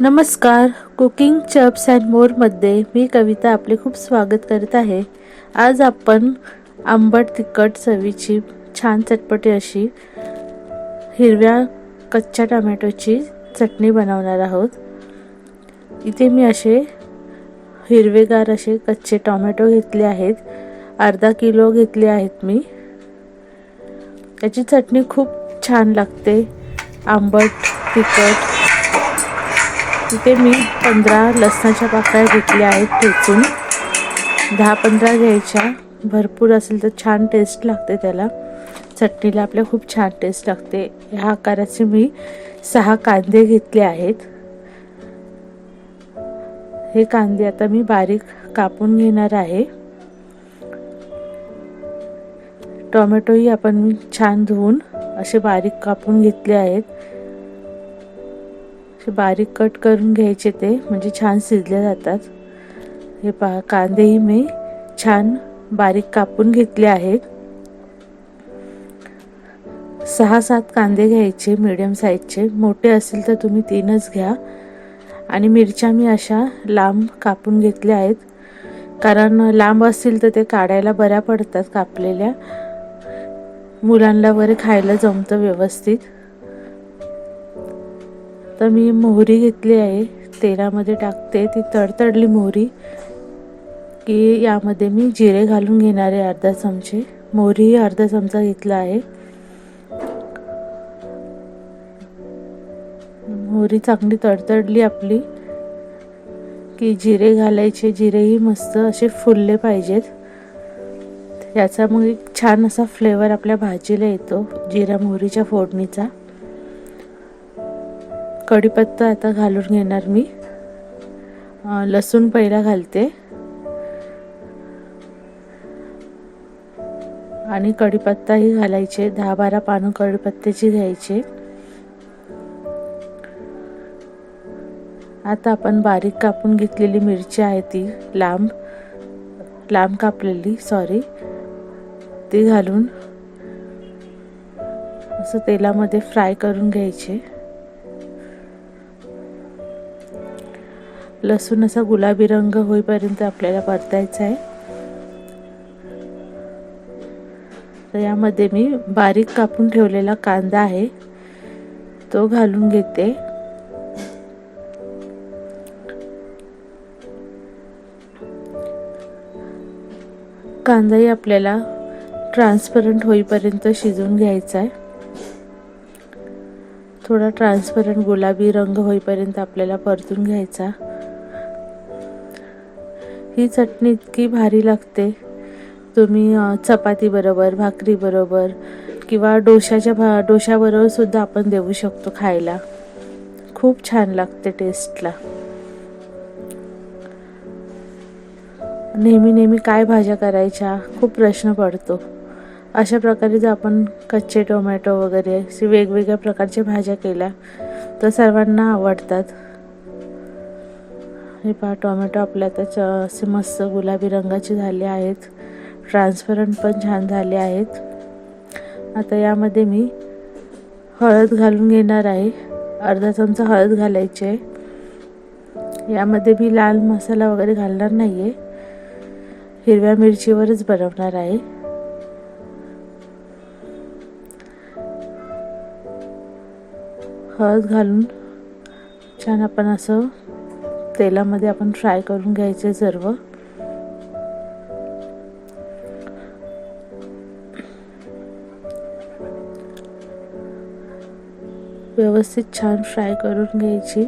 नमस्कार. Cooking चप्स and मोरमध्ये मी कविता आपले खूप स्वागत करत आहे. आज आपण आंबट तिखट चवीची छान चटपटी अशी हिरव्या कच्च्या टमॅटोची चटणी बनवणार आहोत. इथे मी असे हिरवेगार असे कच्चे टोमॅटो घेतले आहेत. अर्धा किलो घेतले आहेत मी. याची चटणी खूप छान लागते. आंबट तिखट तिथे मी पंधरा लसणाच्या पाकळ्या घेतल्या आहेत ठेचून. दहा पंधरा घ्यायच्या. भरपूर असेल तर छान टेस्ट लागते त्याला. चटणीला आपल्या खूप छान टेस्ट लागते. ह्या आकाराचे मी सहा कांदे घेतले आहेत. हे कांदे आता मी बारीक कापून घेणार आहे. टोमॅटोही आपण छान धुवून असे बारीक कापून घेतले आहेत. असे बारीक कट करून घ्यायचे ते म्हणजे छान शिजले जातात. हे पहा कांदेही मी छान बारीक कापून घेतले आहेत. सहा सात कांदे घ्यायचे मिडियम साईजचे मोठे असतील तर तुम्ही तीनच घ्या. आणि मिरच्या मी अशा लांब कापून घेतल्या आहेत. कारण लांब असतील तर ते काढायला बऱ्या पडतात कापलेल्या. मुलांना वगैरे खायला जमतं व्यवस्थित. तर मी मोहरी घेतली आहे. तेलामध्ये टाकते. ती तडतडली मोहरी. की यामध्ये मी जिरे घालून घेणार आहे अर्धा चमचे. मोहरीही अर्धा चमचा घेतला आहे. मोहरी चांगली तडतडली आपली. की जिरे घालायचे. जिरेही मस्त असे फुलले पाहिजेत. याचा मग एक छान असा फ्लेवर आपल्या भाजीला येतो. जिरा मोहरीच्या फोडणीचा. कढीपत्ता आता घालून घेणार मी. लसूण पहिला घालते. आणि कढीपत्ताही घालायचे. दहा बारा पानं कढीपत्त्याची घ्यायचे. आता आपण बारीक कापून घेतलेली मिरची आहे ती लांब लांब कापलेली सॉरी ती घालून असं तेलामध्ये फ्राय करून घ्यायचे. लसूण असा गुलाबी रंग होईपर्यंत आपल्याला परतायचा आहे. तर यामध्ये मी बारीक कापून ठेवलेला कांदा आहे. तो घालून घेते. कांदाही आपल्याला ट्रान्सपरंट होईपर्यंत शिजवून घ्यायचा आहे. थोडा ट्रान्सपरंट गुलाबी रंग होईपर्यंत आपल्याला परतून घ्यायचा. ही चटणी इतकी भारी लागते. तुम्ही चपाती बरोबर भाकरी बरोबर किंवा डोशाच्या भा डोशाबरोबर सुद्धा आपण देऊ शकतो खायला. खूप छान लागते टेस्टला नेहमी नेहमी काय भाज्या करायच्या? खूप प्रश्न पडतो. अशा प्रकारे जर आपण कच्चे टोमॅटो वगैरे असे वेगवेगळ्या प्रकारच्या भाज्या केल्या तर सर्वांना आवडतात. हे पहा टोमॅटो आपल्या त्याच्या असे मस्त गुलाबी रंगाचे झाले आहेत. ट्रान्सपरंट पण छान झाले आहेत. आता यामध्ये मी हळद घालून घेणार आहे. अर्धा चमचा हळद घालायची आहे. यामध्ये मी लाल मसाला वगैरे घालणार नाही आहे हिरव्या मिरचीवरच बनवणार आहे. हळद घालून छान आपण असं तेलामध्ये आपण फ्राय करून घ्यायचे सर्व. व्यवस्थित छान फ्राय करून घ्यायची.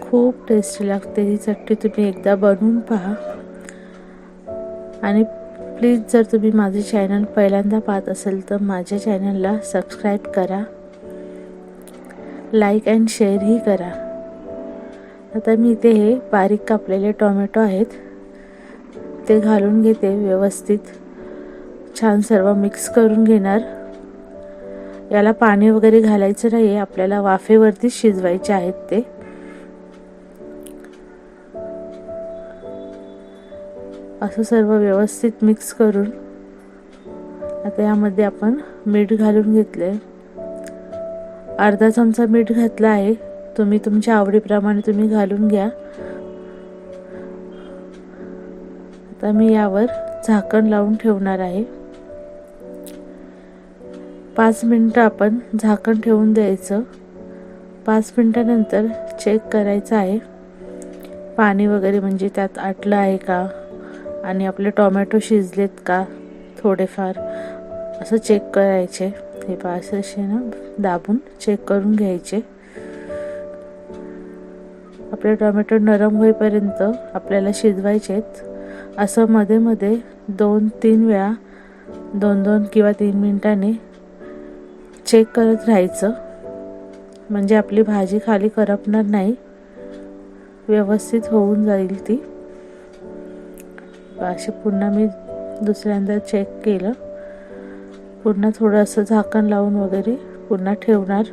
खूप टेस्टी लागते ही चटणी तुम्ही एकदा बनवून पहा. आणि प्लीज जर तुम्ही माझे चॅनल पहिल्यांदा पाहत असेल तर माझ्या चॅनलला सबस्क्राईब करा. लाईक अँड शेअरही करा. आता मी इथे हे बारीक कापलेले टोमॅटो आहेत. ते घालून घेते व्यवस्थित. छान सर्व मिक्स करून घेणार. याला पाणी वगैरे घालायचं नाही आहे आपल्याला वाफेवरती शिजवायचे आहेत ते. असं सर्व व्यवस्थित मिक्स करून. आता यामध्ये आपण मीठ घालून घेतले अर्धा चमचा मीठ घातला आहे. तुम्ही तुमच्या आवडीप्रमाणे तुम्ही घालून घ्या. आता मी यावर झाकण लावून ठेवणार आहे. पाच मिनटं आपण झाकण ठेवून द्यायचं. पाच मिनटानंतर चेक करायचं आहे. पाणी वगैरे म्हणजे त्यात आटलं आहे का? आणि आपले टोमॅटो शिजलेत का? थोडेफार. असं चेक करायचे. हे पाच असे ना दाबून चेक करून घ्यायचे. आपले टोमॅटो नरम होईपर्यंत आपल्याला शिजवायचे आहेत. असं मध्ये मध्ये दोन तीन वेळा दोन दोन किंवा तीन मिनटाने चेक करत राहायचं. म्हणजे आपली भाजी खाली करपणार नाही. व्यवस्थित होऊन जाईल ती. असे पुन्हा मी दुसऱ्यांदा चेक केलं. पुन्हा थोडंसं झाकण लावून वगैरे पुन्हा ठेवणार.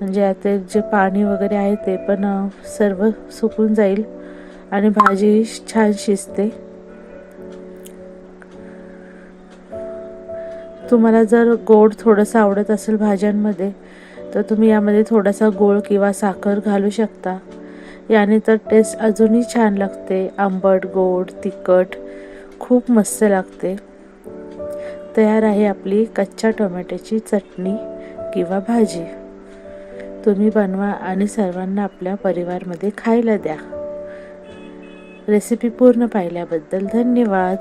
म्हणजे आता जे पाणी वगैरे आहे ते पण सर्व सुकून जाईल आणि भाजी छान शिजते. तुम्हाला जर गोड थोडंसं आवडत असेल भाज्यांमध्ये तर तुम्ही यामध्ये थोडासा गोळ किंवा साखर घालू शकता. याने तर टेस्ट अजूनही छान लागते. आंबट गोड तिखट खूप मस्त लागते. तयार आहे आपली कच्च्या टोमॅटोची चटणी किंवा भाजी. तुम्ही बनवा आणि सर्वांना आपल्या परिवारमध्ये खायला द्या. रेसिपी पूर्ण पाहिल्याबद्दल धन्यवाद.